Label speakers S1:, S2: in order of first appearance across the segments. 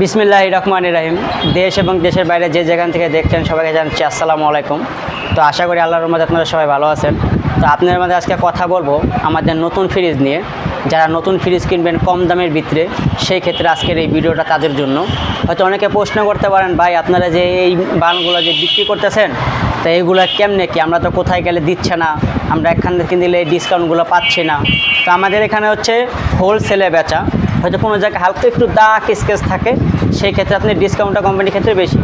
S1: বিসমিল্লাহ রহমান রাহিম। দেশ এবং দেশের বাইরে যে যেখান থেকে দেখছেন সবাইকে জানাচ্ছি আসসালামু আলাইকুম। তো আশা করি আল্লাহর মধ্যে আপনারা সবাই ভালো আছেন। তো আপনাদের মধ্যে আজকে কথা বলব আমাদের নতুন ফ্রিজ নিয়ে। যারা নতুন ফ্রিজ কিনবেন কম দামের ভিতরে, সেই ক্ষেত্রে আজকের এই ভিডিওটা তাদের জন্য। হয়তো অনেকে প্রশ্ন করতে পারেন, ভাই, আপনারা যে এই বানগুলো যে বিক্রি করতেছেন, তো এইগুলো কেমনে কি? আমরা তো কোথায় গেলে দিচ্ছে না? আমরা এখান থেকে দিলে এই ডিসকাউন্টগুলো পাচ্ছি না। তো আমাদের এখানে হচ্ছে হোলসেলে বেচা। হয়তো কোনো জায়গায় হালকা একটু দাগ স্কেচ থাকে, সেই ক্ষেত্রে আপনি ডিসকাউন্টটা কোম্পানির ক্ষেত্রে বেশি।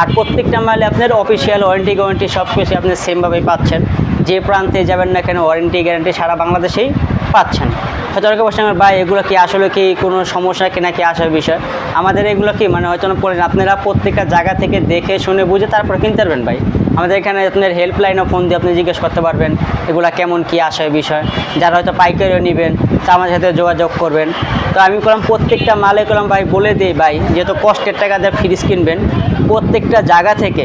S1: আর প্রত্যেকটা মালে আপনার অফিসিয়াল ওয়ারেন্টি গ্যারেন্টি সব কিছু আপনি সেমভাবেই পাচ্ছেন। যে প্রান্তে যাবেন না কেন ওয়ারেন্টি গ্যারান্টি সারা বাংলাদেশেই পাচ্ছেন। হয়তো অনেকে বলছেন ভাই, এগুলো কি আসলে কি কোনো সমস্যা কিনা কি আসার বিষয়? আমাদের এগুলো কি মানে হয়তো পড়েন আপনারা প্রত্যেকটা জায়গা থেকে দেখে শুনে বুঝে তারপর কিনতে পারবেন ভাই। আমাদের এখানে আপনার হেল্পলাইনও ফোন দিয়ে আপনি জিজ্ঞেস করতে পারবেন, এগুলো কেমন কি আসার বিষয়। যারা হয়তো পাইকারিও নেবেন তা আমার সাথে যোগাযোগ করবেন। তো আমি করলাম প্রত্যেকটা মালে করলাম ভাই বলে দিই ভাই, যেহেতু কষ্টের টাকা দিয়ে ফ্রিজ কিনবেন, প্রত্যেকটা জায়গা থেকে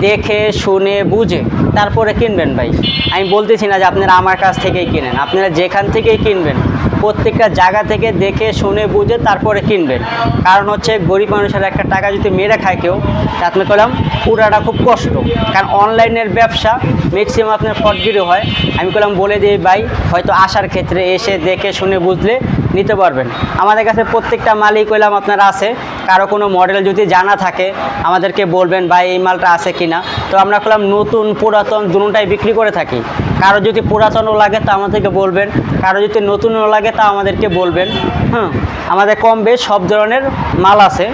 S1: দেখে, শুনে, বুঝে তারপরে কিনবেন ভাই। আমি বলতেছি না যে আপনারা আমার কাছ থেকেই কিনেন। আপনারা যেখান থেকেই কিনবেন, প্রত্যেকটা জায়গা থেকে দেখে, শুনে, বুঝে তারপরে কিনবেন। কারণ হচ্ছে গরিব মানুষের একটা টাকা যদি মেরে খায় কেউ আপনি করলাম পুরাটা খুব কষ্ট। কারণ অনলাইনের ব্যবসা ম্যাক্সিমাম আপনার ফটগিরি হয়। আমি করলাম বলে দিই, ভাই, হয়তো আসার ক্ষেত্রে এসে দেখে, শুনে, বুঝলে নিতে পারবেন। আমাদের কাছে প্রত্যেকটা মালই করলাম আপনার আছে। কারও কোনো মডেল যদি জানা থাকে, আমাদেরকে বলবেন, ভাই, এই মালটা আছে কিনা। তো আমরা করলাম নতুন, পুরাতন দুটাই বিক্রি করে থাকি। কারও যদি পুরাতনও লাগে তা আমাদেরকে বলবেন, কারও যদি নতুনও লাগে তা আমাদেরকে বলবেন। হ্যাঁ আমাদের কম বেশ সব ধরনের মাল আছে।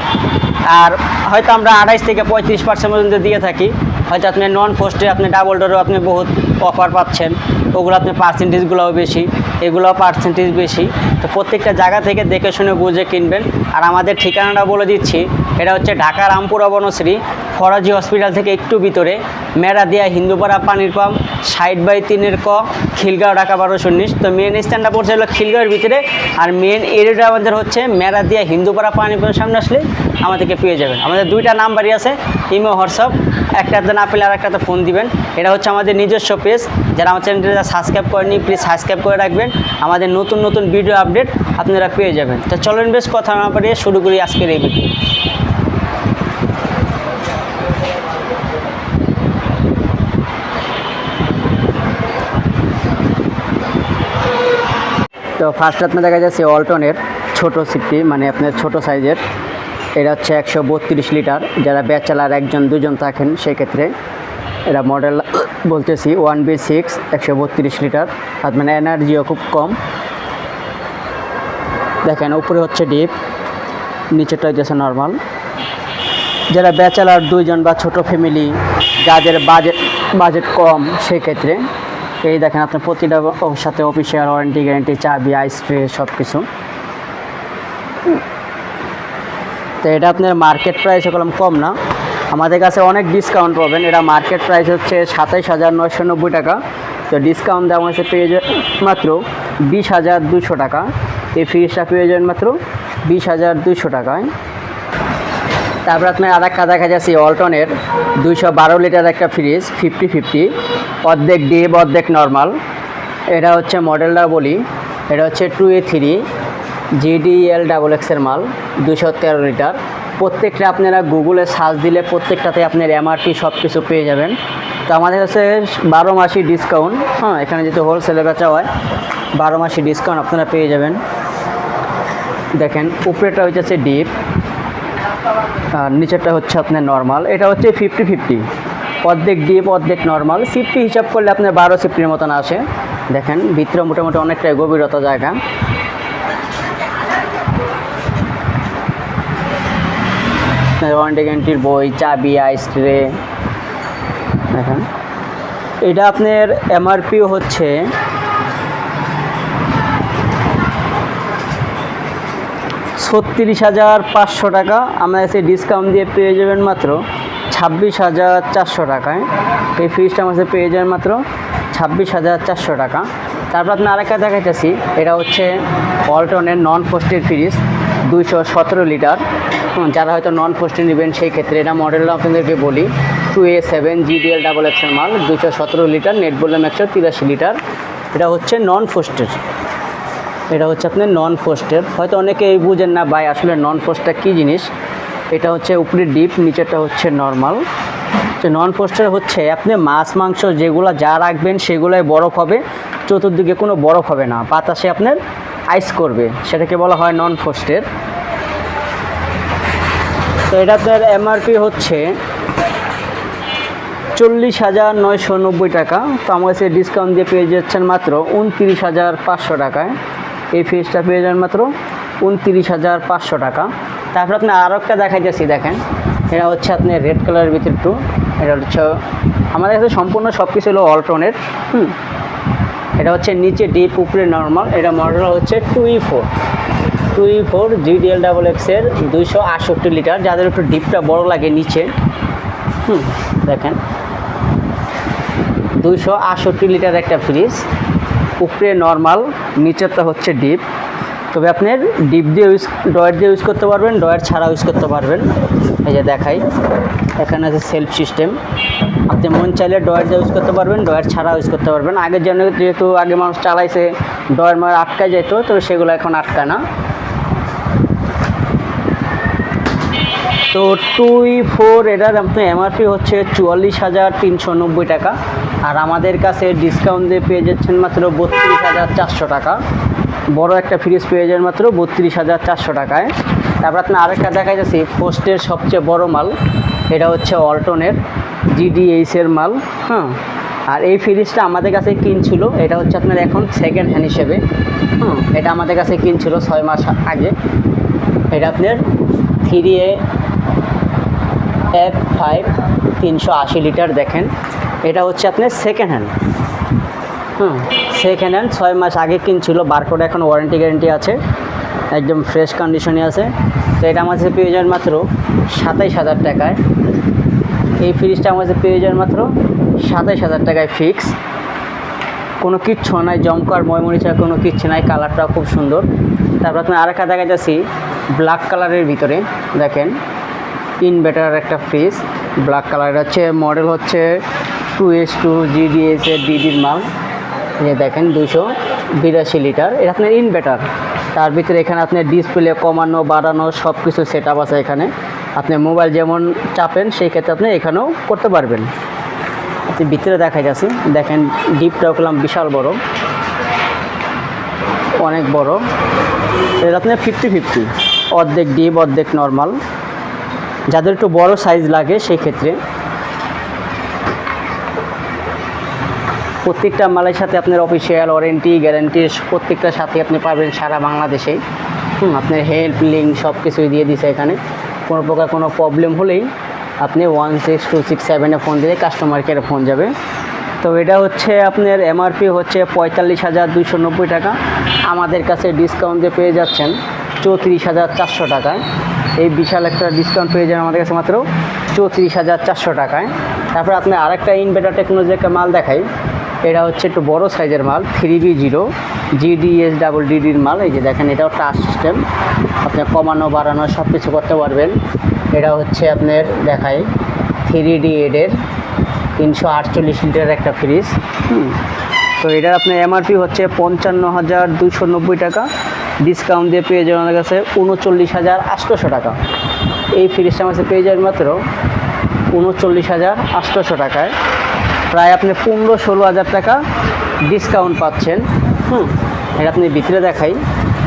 S1: আর হয়তো আমরা আড়াইশ থেকে পঁয়ত্রিশ পার্সেন্ট পর্যন্ত দিয়ে থাকি। হয়তো আপনি নন পোস্টে আপনি ডাবল ডোরও আপনি বহুত অফার পাচ্ছেন। ওগুলো আপনি পার্সেন্টেজগুলোও বেশি, এগুলোও পার্সেন্টেজ বেশি। তো প্রত্যেকটা জায়গা থেকে দেখে শুনে বুঝে কিনবেন। আর আমাদের ঠিকানাটা বলে দিচ্ছি, এটা হচ্ছে ঢাকা রামপুরা বনশ্রী ফরাজি হসপিটাল থেকে একটু ভিতরে, মেরাদিয়া হিন্দুপাড়া পানির পাম্প, সাইড বাই তিনের ক, খিলগাঁও ঢাকা বারোশো উনিশ তো মেন স্ট্যান্ডটা পড়ছে হলো খিলগাঁওয়ের ভিতরে, আর মেন এরিয়াটা আমাদের হচ্ছে মেরাদিয়া হিন্দুপাড়া পানির পাম্প সামনে আসলে আমাদেরকে পেয়ে যাবেন। আমাদের দুইটা নাম্বারই আছে, ইমো, হোয়াটসঅ্যাপ একটাতে না পেলে আর একটাতে ফোন দিবেন। এটা হচ্ছে আমাদের নিজস্ব পেজ যারা আমার চ্যানেলটা সাবস্ক্রাইব করেনি প্লিজ সাবস্ক্রাইব করে রাখবেন। আমাদের নতুন নতুন ভিডিও আপডেট আপনারা পেয়ে যাবেন। তো চলেন বেশ, কথা না পারিয়ে শুরু করি আজকের এই ভিডিও তো ফার্স্ট আপনার দেখা যাচ্ছে অল্টনের ছোট সিপি মানে আপনার ছোট সাইজের এটা হচ্ছে একশো বত্রিশ লিটার। যারা ব্যাচেলার একজন, দুজন থাকেন, সেক্ষেত্রে এটা মডেল বলতেছি ওয়ান বি সিক্স, একশো বত্রিশ লিটার। আর মানে এনার্জিও খুব কম। দেখেন, উপরে হচ্ছে ডিপ নিচেটা হচ্ছে নর্মাল যারা ব্যাচেলার দুইজন বা ছোট ফ্যামিলি যাদের বাজেট বাজেট কম, সেক্ষেত্রে এই দেখেন আপনার প্রতিটা সাথে অফিসিয়াল ওয়ারেন্টি গ্যারেন্টি চাবি আইস ট্রে সব কিছু তো এটা আপনার মার্কেট প্রাইস এরকম কম না। আমাদের কাছে অনেক ডিসকাউন্ট পাবেন। এটা মার্কেট প্রাইস হচ্ছে সাতাইশ হাজার নয়শো নব্বই টাকা। তো ডিসকাউন্ট দেওয়া হয়েছে পেয়ে মাত্র বিশ হাজার দুশো টাকা। এই ফ্রিজটা পেয়ে যাবেন মাত্র বিশ হাজার দুশো টাকায়। তারপর আপনার আর একটা দেখা যাচ্ছে অল্টনের দুইশো বারো লিটার একটা ফ্রিজ ফিফটি ফিফটি অর্ধেক ডিপ অর্ধেক নর্মাল এটা হচ্ছে মডেলটা বলি। এটা হচ্ছে two A three GDL double এক্সের মাল দুশো তেরো লিটার। প্রত্যেকটা আপনারা গুগলে সার্চ দিলে প্রত্যেকটাতে আপনার এমআরপি সব কিছু পেয়ে যাবেন। তো আমাদের কাছে বারো মাসি ডিসকাউন্ট হ্যাঁ এখানে যেহেতু হোলসেলের বেচা হয়, বারো মাসি ডিসকাউন্ট আপনারা পেয়ে যাবেন। দেখেন উপরেটা হচ্ছে ডিপ আর নিচেরটা হচ্ছে আপনার নর্মাল এটা হচ্ছে ফিফটি ফিফটি অর্ধেক ডিপ অর্ধেক নর্মাল ফিফটি হিসাব করলে আপনার বারো সিফটির মতন আসে। দেখেন, ভিতরে মোটামুটি অনেকটাই গভীরতা জায়গা। ওয়ারেন্টি গ্যারেন্টির বই, চাবি আইস ট্রে দেখেন। এটা আপনার এমআরপিও হচ্ছে ছত্রিশ হাজার পাঁচশো টাকা। আমরা এসে ডিসকাউন্ট দিয়ে পেয়ে যাবেন মাত্র ছাব্বিশ হাজার চারশো টাকায়। এই ফ্রিজটা আমাদের পেয়ে যাবেন মাত্র ছাব্বিশ হাজার চারশো টাকা। তারপর আপনি আরেকটা দেখাইতেছি। এটা হচ্ছে অল্টনের নন পোস্টের ফ্রিজ দুইশো সতেরো লিটার। যারা হয়তো নন পোস্টে নেবেন সেই ক্ষেত্রে এটা মডেলটা আপনাদেরকে বলি। Two A seven GDL double এক্সের মাল, দুইশো সতেরো লিটার নেট বললাম একশো তিরাশি লিটার। এটা হচ্ছে নন পোস্টের এটা হচ্ছে আপনার নন ফোস্টের হয়তো অনেকে এই বুঝেন না ভাই আসলে নন ফোস্টটা কী জিনিস। এটা হচ্ছে উপরে ডিপ, নিচেরটা হচ্ছে নর্মাল তো নন পোস্টার হচ্ছে আপনি মাছ, মাংস যেগুলো যা রাখবেন সেগুলোই বরফ হবে। চতুর্দিকে কোনো বরফ হবে না। বাতাসে আপনার আইস করবে, সেটাকে বলা হয় নন পোস্টের তো এটা আপনার এমআরপি হচ্ছে চল্লিশ হাজার নয়শো নব্বই টাকা। তো আমার কাছে ডিসকাউন্ট দিয়ে পেয়ে যাচ্ছেন মাত্র উনত্রিশ হাজার পাঁচশো টাকায়। এই ফ্রিজটা পেয়ে যান মাত্র উনত্রিশ হাজার পাঁচশো টাকা। তারপর আপনি আরও একটা দেখাইতেছি, দেখেন। এটা হচ্ছে আপনি রেড কালারের ভিতর টু এটা হচ্ছে, আমাদের কাছে সম্পূর্ণ সব কিছু হলো অল্টনের হুম। এটা হচ্ছে নিচে ডিপ উপরে নর্মাল এটা মডেল হচ্ছে two E four two E four GDL double এক্সের দুইশো আটষট্টি লিটার যাদের একটু ডিপটা বড় লাগে নিচে। হুম, দেখেন। দুইশো আটষট্টি লিটার একটা ফ্রিজ উপরে নর্মাল নিচেরটা হচ্ছে ডিপ তবে আপনার ডিপ দিয়ে ইউজ ডয়ার দিয়ে ইউজ করতে পারবেন ডয়ার ছাড়া ইউজ করতে পারবেন। এই যে দেখাই। এখানে আছে সেলফ সিস্টেম আপনি মন চাইলে ডয়ার ইউজ করতে পারবেন ডয়ার ছাড়া ইউজ করতে পারবেন। আগের জন্য যেহেতু আগে মানুষ চালাইছে ডয়ার মার আটকায় যেত তো সেগুলো এখন আটকায় না। তো টুই ফোর এটার আপনার এমআরপি হচ্ছে চুয়াল্লিশ হাজার তিনশো নব্বই টাকা। আর আমাদের কাছে ডিসকাউন্ট দিয়ে পেয়ে যাচ্ছেন মাত্র বত্রিশ হাজার চারশো টাকা। বড় একটা ফ্রিজ পেয়ে যাবেন মাত্র বত্রিশ হাজার চারশো টাকায়। তারপর আপনার আরেকটা দেখা যাচ্ছে পোস্টের সবচেয়ে বড় মাল। এটা হচ্ছে অল্টনের জিডিএইচের মাল হ্যাঁ? আর এই ফ্রিজটা আমাদের কাছে কিনছিল, এটা হচ্ছে আপনার এখন সেকেন্ড হ্যান্ড হিসেবে হুম এটা আমাদের কাছে কিনছিল ছয় মাস আগে। এটা আপনার থ্রি এ এফ ফাইভ তিনশো আশি লিটার দেখেন। এটা হচ্ছে আপনার সেকেন্ড হ্যান্ড হুম সেকেন্ড হ্যান্ড ছয় মাস আগে কিনছিল বারকোড এখন ওয়ারেন্টি গ্যারেন্টি আছে। একদম ফ্রেশ কন্ডিশনে আছে। তো এটা আমার কাছে পেয়ে যান মাত্র সাতাইশ হাজার টাকায়। এই ফ্রিজটা আমার কাছে পেয়ে যান মাত্র সাতাইশ হাজার টাকায় ফিক্স কোনো কিচ্ছু নাই, জমকার ময়মরিচা কোনো কিচ্ছু নাই কালারটাও খুব সুন্দর। তারপর আপনি আরেকটা দেখা যাচ্ছি ব্ল্যাক কালারের ভিতরে, দেখেন ইনভেটার একটা ফ্রিজ ব্ল্যাক কালার হচ্ছে মডেল হচ্ছে টু এস টু জিডিএস এর ডিডির মাল। দেখেন দুশো বিরাশি লিটার। এটা আপনার ইনভেটার তার ভিতরে এখানে আপনার ডিসপ্লে কমানো, বাড়ানো সব কিছু সেট আছে এখানে। আপনি মোবাইল যেমন চাপেন, সেই ক্ষেত্রে আপনি এখানেও করতে পারবেন। আপনি ভিতরে দেখা যাচ্ছে। দেখেন ডিপটাও করলাম বিশাল বড়। অনেক বড়। এটা আপনার ফিফটি ফিফটি অর্ধেক ডিপ অর্ধেক নর্মাল যাদের একটু বড় সাইজ লাগে, সেই ক্ষেত্রে প্রত্যেকটা মালের সাথে আপনার অফিসিয়াল ওয়ারেন্টি গ্যারান্টি প্রত্যেকটার সাথে আপনি পাবেন সারা বাংলাদেশেই হুম, আপনার হেল্প লিঙ্ক সব কিছুই দিয়ে দিছে এখানে। কোনো প্রকার কোনো প্রবলেম হলেই আপনি ওয়ান সিক্স টু সিক্স সেভেনে ফোন দিলে কাস্টমার কেয়ারে ফোন যাবে। তো এটা হচ্ছে আপনার এমআরপি হচ্ছে পঁয়তাল্লিশ হাজার দুশো নব্বই টাকা। আমাদের কাছে ডিসকাউন্ট পেয়ে যাচ্ছেন চৌত্রিশ হাজার চারশো টাকায়। এই বিশাল একটা ডিসকাউন্ট পেয়ে যাবেন আমাদের কাছে মাত্র চৌত্রিশ হাজার চারশো টাকায়। তারপর আপনি আরেকটা ইনভেটার টেকনোলজি একটা মাল দেখাই। এটা হচ্ছে একটু বড় সাইজের মাল, three B zero GDS double ডিডির মাল, এই যে দেখেন এটাও টাচ সিস্টেম। আপনি কমানো, বাড়ানো সব কিছু করতে পারবেন। এটা হচ্ছে আপনার, দেখাই, থ্রি ডি এডের তিনশো আটচল্লিশ লিটার একটা ফ্রিজ। হুম। তো এটার আপনার এমআরপি হচ্ছে পঞ্চান্ন হাজার দুশো নব্বই টাকা। ডিসকাউন্ট দিয়ে পেয়ে যাবেন কাছে উনচল্লিশ হাজার আটশোশো টাকা। এই ফ্রিজটা আমার কাছে পেয়ে যাবেন মাত্র উনচল্লিশ হাজার আটশোশো টাকায়। প্রায় আপনি পনেরো ষোলো হাজার টাকা ডিসকাউন্ট পাচ্ছেন। হুম, এটা আপনি ভিতরে দেখাই।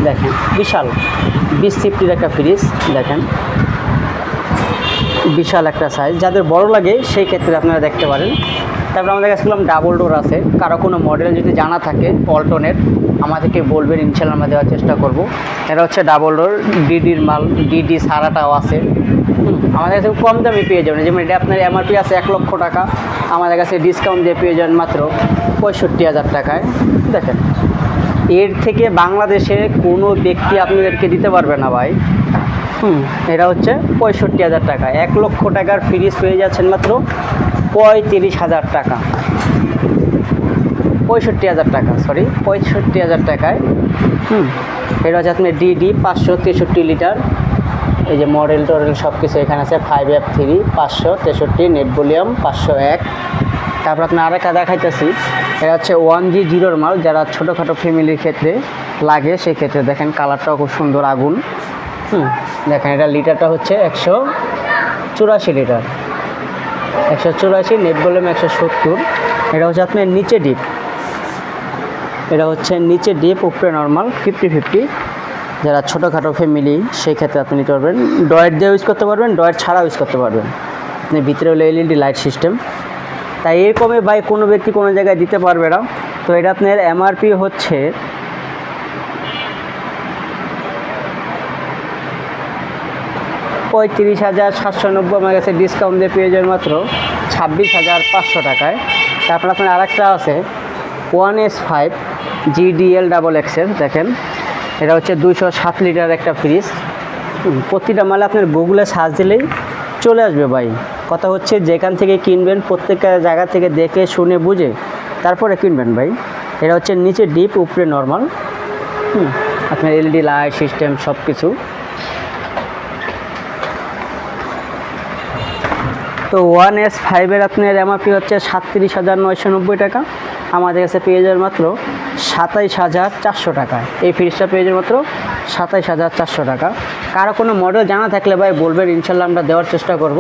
S1: দেখেন, বিশাল। বিশ ফিফটির একটা ফ্রিজ দেখেন। বিশাল একটা সাইজ যাদের বড় লাগে, সেই ক্ষেত্রে আপনারা দেখতে পারেন। তারপর আমাদের কাছে দেখলাম ডাবল ডোর আছে। কারও কোনো মডেল যদি জানা থাকে পল্টনের আমাদেরকে বলবেন ইনশাল্লাহ আমরা দেওয়ার চেষ্টা করব। এটা হচ্ছে ডাবল ডোর ডিডির মাল ডিডি সারাটাও আছে। আমাদের কাছে কম দামে পেয়ে যাবেন। যেমন এটা আপনার এমআরপি আছে এক লক্ষ টাকা। আমাদের কাছে ডিসকাউন্ট দিয়ে পেয়ে যাবেন মাত্র পঁয়ষট্টি হাজার টাকায়। দেখেন, এর থেকে বাংলাদেশে কোনো ব্যক্তি আপনাদেরকে দিতে পারবে না ভাই। হুম, এটা হচ্ছে পঁয়ষট্টি হাজার টাকা। এক লক্ষ টাকার ফ্রিজ পেয়ে যাচ্ছেন মাত্র পঁয়ত্রিশ হাজার টাকা। পঁয়ষট্টি হাজার টাকা সরি পঁয়ষট্টি হাজার টাকায়। হুম, এটা হচ্ছে আপনার ডিডি পাঁচশো তেষট্টি লিটার। এই যে মডেল টডেল সব কিছু এখানে আছে ফাইভ এফ থ্রি পাঁচশো তেষট্টি নেট ভলিউম পাঁচশো এক। তারপর আপনার আরেকটা দেখাইতেছি, এটা হচ্ছে ওয়ান জি জিরোর মাল, যারা ছোটোখাটো ফ্যামিলির ক্ষেত্রে লাগে, সেক্ষেত্রে দেখেন কালারটাও খুব সুন্দর, আগুন। হুম, দেখেন এটা লিটারটা হচ্ছে একশো চুরাশি লিটার। একশো চুরাশি নেট ভলিউম একশো সত্তর। এটা হচ্ছে আপনার নিচে ডিপ এটা হচ্ছে নিচে ডিপ উপরে নর্মাল ফিফটি ফিফটি যারা ছোটোখাটো ফ্যামিলি সেই ক্ষেত্রে আপনি নিতে পারবেন। ডয়েট দিয়ে ইউজ করতে পারবেন ডয়েট ছাড়াও ইউজ করতে পারবেন। আপনি ভিতরে হলো এলইডি লাইট সিস্টেম তাই এরকমই বাই কোনো ব্যক্তি কোনো জায়গায় দিতে পারবে না। তো এটা আপনার এমআরপি হচ্ছে পঁয়ত্রিশ হাজার সাতশো নব্বই আমার কাছে ডিসকাউন্ট দিয়ে পেয়ে যাবেন মাত্র ছাব্বিশ হাজার পাঁচশো টাকায়। তারপর আপনার আরেকটা আছে one S five GDL double XL দেখেন। এটা হচ্ছে দুইশো সাত লিটার একটা ফ্রিজ প্রতিটা মালে আপনার গুগলে সার্চ দিলেই চলে আসবে ভাই। কথা হচ্ছে যেখান থেকে কিনবেন, প্রত্যেকটা জায়গা থেকে দেখে, শুনে, বুঝে, তারপরে কিনবেন ভাই। এটা হচ্ছে নিচে ডিপ উপরে নর্মাল হুম, আপনার এলইডি লাইট সিস্টেম সব কিছু তো ওয়ান এস ফাইভের আপনার এমআরপি হচ্ছে সাতত্রিশ হাজার নয়শো নব্বই টাকা। আমাদের কাছে পেয়ে যাবেন মাত্র সাতাইশ হাজার চারশো টাকায় এই ফ্রিজটা পেয়ে যাবেন মাত্র সাতাইশ হাজার চারশো টাকা। কারও কোনো মডেল জানা থাকলে ভাই বলবেন, ইনশাল্লাহ আমরা দেওয়ার চেষ্টা করব।